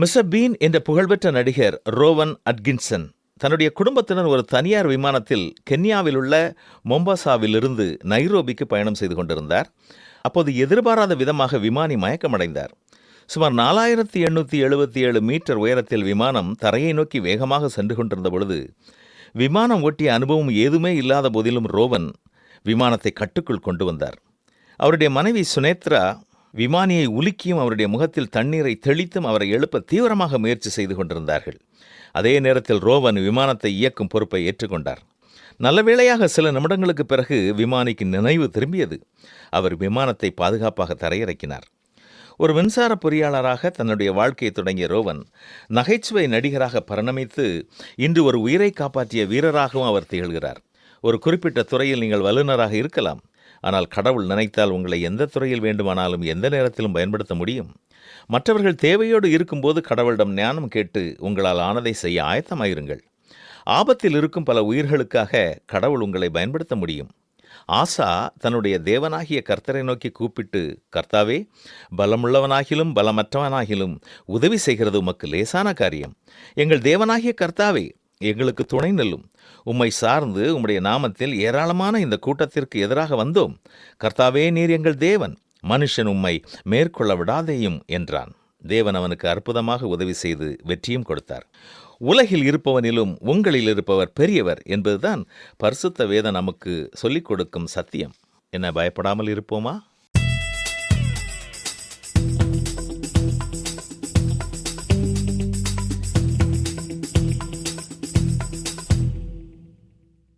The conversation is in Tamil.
மிஸ்டர் பீன் என்ற புகழ்பெற்ற நடிகர் ரோவன் அட்கின்சன் தன்னுடைய குடும்பத்தினர் ஒரு தனியார் விமானத்தில் கென்யாவில் உள்ள மொம்பாசாவிலிருந்து நைரோபிக்கு பயணம் செய்து கொண்டிருந்தார். அப்போது எதிர்பாராத விதமாக விமானி மயக்கமடைந்தார். சுமார் நாலாயிரத்தி எண்ணூற்றி எழுபத்தி ஏழு மீட்டர் உயரத்தில் விமானம் தரையை நோக்கி வேகமாக சென்று கொண்டிருந்த பொழுது விமானம் ஓட்டிய அனுபவம் ஏதுமே இல்லாத போதிலும் ரோவன் விமானத்தை கட்டுக்குள் கொண்டு வந்தார். அவருடைய மனைவி சுனேத்ரா விமானியை உலுக்கியும் அவருடைய முகத்தில் தண்ணீரை தெளித்தும் அவரை எழுப்ப தீவிரமாக முயற்சி செய்து கொண்டிருந்தார்கள். அதே நேரத்தில் ரோவன் விமானத்தை இயக்கும் பொறுப்பை ஏற்றுக்கொண்டார். நல்ல வேளையாக சில நிமிடங்களுக்கு பிறகு விமானிக்கு நினைவு திரும்பியது. அவர் விமானத்தை பாதுகாப்பாக தரையிறக்கினார். ஒரு மின்சார பொறியாளராக தன்னுடைய வாழ்க்கையை தொடங்கிய ரோவன் நகைச்சுவை நடிகராக பரிணமித்து இன்று ஒரு உயிரை காப்பாற்றிய வீரராகவும் அவர் திகழ்கிறார். ஒரு குறிப்பிட்ட துறையில் நீங்கள் வல்லுநராக இருக்கலாம். ஆனால் கடவுள் நினைத்தால் உங்களை எந்த துறையில் வேண்டுமானாலும் எந்த நேரத்திலும் பயன்படுத்த முடியும். மற்றவர்கள் தேவையோடு இருக்கும்போது கடவுளிடம் ஞானம் கேட்டு உங்களால் ஆனதை செய்ய ஆயத்தமாயிருங்கள். ஆபத்தில் இருக்கும் பல உயிர்களுக்காக கடவுள் உங்களை பயன்படுத்த முடியும். ஆசா தன்னுடைய தேவனாகிய கர்த்தரை நோக்கி கூப்பிட்டு கர்த்தாவே பலமுள்ளவனாகிலும் பலமற்றவனாகிலும் உதவி செய்கிறது உமக்கு லேசான காரியம். எங்கள் தேவனாகிய கர்த்தாவே எங்களுக்கு துணை நெல்லும். உம்மை சார்ந்து உம்முடைய நாமத்தில் ஏராளமான இந்த கூட்டத்திற்கு எதிராக வந்தோம். கர்த்தாவே நீர் எங்கள் தேவன். மனுஷன் உம்மை மேற்கொள்ள விடாதேயும் என்றான். தேவன் அவனுக்கு அற்புதமாக உதவி செய்து வெற்றியும் கொடுத்தார். உலகில் இருப்பவனிலும் உங்களில் இருப்பவர் பெரியவர் என்பதுதான் பரிசுத்த வேதம் நமக்கு சொல்லிக் கொடுக்கும் சத்தியம். என்ன பயப்படாமல் இருப்போமா?